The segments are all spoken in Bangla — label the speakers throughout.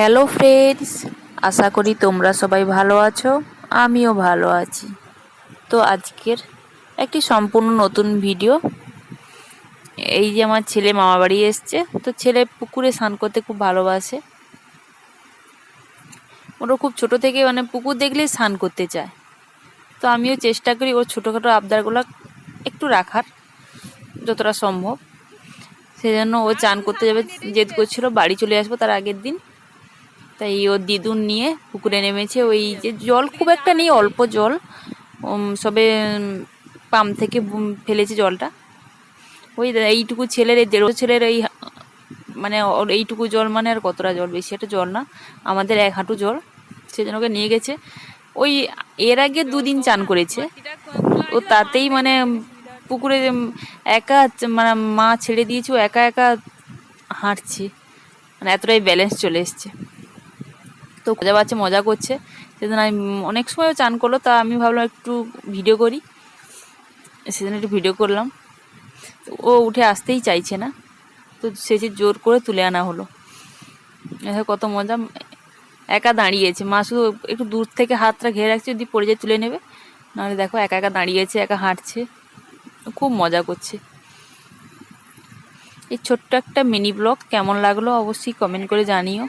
Speaker 1: হ্যালো ফ্রেন্ডস আশা করি তোমরা সবাই ভালো আছো, আমিও ভালো আছি। তো আজকের একটি সম্পূর্ণ নতুন ভিডিও এই যে আমার ছেলে মামা বাড়ি এসছে, তো ছেলে পুকুরে স্নান করতে খুব ভালোবাসে। ওরা খুব ছোট থেকে মানে পুকুর দেখলেই স্নান করতে চায়। তো আমিও চেষ্টা করি ওর ছোটোখাটো আবদারগুলো একটু রাখার, যতটা সম্ভব। সেই জন্য ও চান করতে যাবে জেদ করছিল বাড়ি চলে আসব তার আগের দিন। তাই ওর দিদুন নিয়ে পুকুরে নেমেছে। ওই যে জল খুব একটা নেই, অল্প জল। সবে পাম্প থেকে ফেলেছে জলটা। ওই এইটুকু ছেলের, এই দেড় ছেলের এই মানে এইটুকু জল মানে আর কতটা জল? বেশি একটা জল না, আমাদের এক হাঁটু জল। সেজন্য ওকে নিয়ে গেছে। ওই, এর আগে দুদিন চান করেছে। ও তাতেই মানে পুকুরে একা মানে মা ছেড়ে দিয়েছে, ও একা একা হাঁটছে। মানে এতটাই ব্যালেন্স চলে এসছে। তো মজা পাচ্ছে, মজা করছে। সেদিন আমি অনেক সময় চান করল, তা আমি ভাবলাম একটু ভিডিও করি। সেদিন একটু ভিডিও করলাম। ও উঠে আসতেই চাইছে না। তো যে জোর করে তুলে আনা হলো। কত মজা। একা দাঁড়িয়েছে। মা শুধু একটু দূর থেকে হাতটা ঘেরে রাখছে, যদি পড়ে যায় তুলে নেবে। নাহলে দেখো একা একা দাঁড়িয়েছে, একা হাঁটছে। খুব মজা করছে। এই ছোট্ট একটা মিনি ব্লগ কেমন লাগল অবশ্যই কমেন্ট করে জানিও।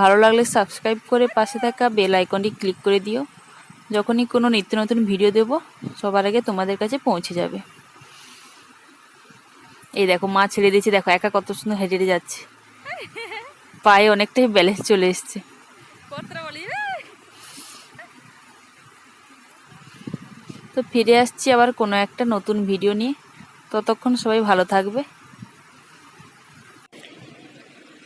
Speaker 1: ভালো লাগলে সাবস্ক্রাইব করে পাশে থাকা বেল আইকনটি ক্লিক করে দিও। যখনই কোনো নিত্য নতুন ভিডিও দেব সবার আগে তোমাদের কাছে পৌঁছে যাবে। এই দেখো মা ছেড়ে দিয়েছে দেখো একা কত সুন্দর হেঁটে হেঁটে যাচ্ছে। পায়ে অনেকটাই ব্যালেন্স চলে এসছে। তো ফিরে আসছি আবার কোনো একটা নতুন ভিডিও নিয়ে। ততক্ষণ সবাই ভালো থাকবে।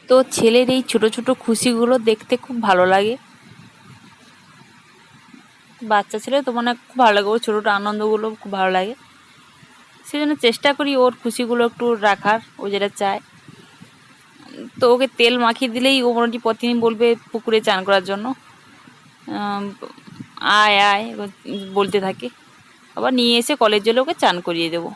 Speaker 1: তো ছেলের এই ছোট ছোট খুশিগুলো দেখতে খুব ভালো লাগে। বাচ্চা ছেলে তো মনে খুব ভালো লাগে, ওর ছোটো ছোটো আনন্দগুলো খুব ভালো লাগে। সেই জন্য চেষ্টা করি ওর খুশিগুলো একটু রাখার, ও যেটা চায়। তো ওকে তেল মাখিয়ে দিলেই ও মোটামুটি প্রতিদিন বলবে পুকুরে চান করার জন্য। আয় আয়, বলতে থাকে। আবার নিয়ে এসে কলের জলে ওকে চান করিয়ে দেবো।